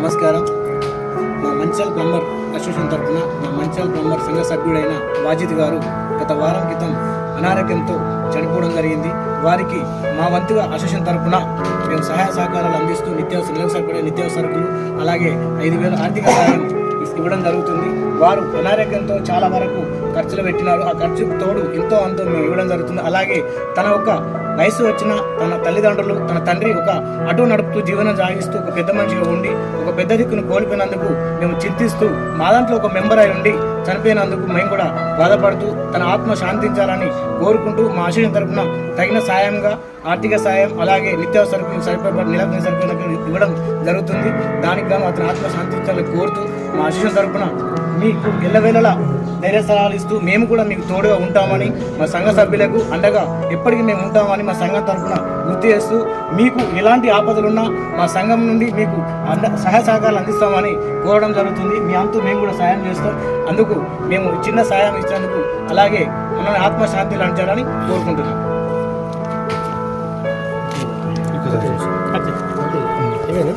Más caro. మా Manchal plumber association తరఫున మా మంచాల్ ప్లంబర్ సంఘ సభ్యుడైన వాజిద్ గారు గత వారం క్రితం అనారోగ్యంతో చనిపోవడం జరిగింది. వారికి మా వంతుగా అసోసియేషన్ తరఫున మేము సహాయ సహకారాలు అందిస్తూ నిత్యావసర నెలకు సరిపడే నిత్యావసరకులు అలాగే ఐదు వేల ఆర్థిక సహాయం ఇవ్వడం జరుగుతుంది. వారు అనారోగ్యంతో చాలా వరకు ఖర్చులు పెట్టినారు. ఆ ఖర్చుకు తోడు ఎంతో అంతో మేము ఇవ్వడం జరుగుతుంది. అలాగే తన ఒక వయసు వచ్చిన తన తల్లిదండ్రులు తన తండ్రి ఒక అటు నడుపుతూ జీవనం సాగిస్తూ ఒక పెద్ద మనిషిగా ఉండి ఒక పెద్ద దిక్కును కోల్పోయినందుకు మేము చింతిస్తూ మా దాంట్లో ఒక మెంబర్ అయి ఉండి చనిపోయినందుకు మేము కూడా బాధపడుతూ తన ఆత్మ శాంతించాలని కోరుకుంటూ మా ఆశయం తరపున తగిన సాయంగా ఆర్థిక సాయం అలాగే నిత్యావసర సరిపడ నిలబడిన సరిపడ ఇవ్వడం జరుగుతుంది. దానికి గాను అతని ఆత్మ శాంతించాలని కోరుతూ మా ఆశయం తరపున మీకు ఎల్లవేళలా ధైర్య సలహాలు ఇస్తూ మేము కూడా మీకు తోడుగా ఉంటామని మా సంఘ సభ్యులకు అండగా ఎప్పటికీ మేము ఉంటామని మా సంఘం తరఫున గుర్తు చేస్తూ మీకు ఎలాంటి ఆపదలున్నా మా సంఘం నుండి మీకు అంద సహాయ సహకారాలు అందిస్తామని కోరడం జరుగుతుంది. మీ అంతా మేము కూడా సహాయం చేస్తాం. అందుకు మేము చిన్న సహాయం ఇచ్చినందుకు అలాగే మనల్ని ఆత్మశాంతి లంచాలని కోరుకుంటున్నాం.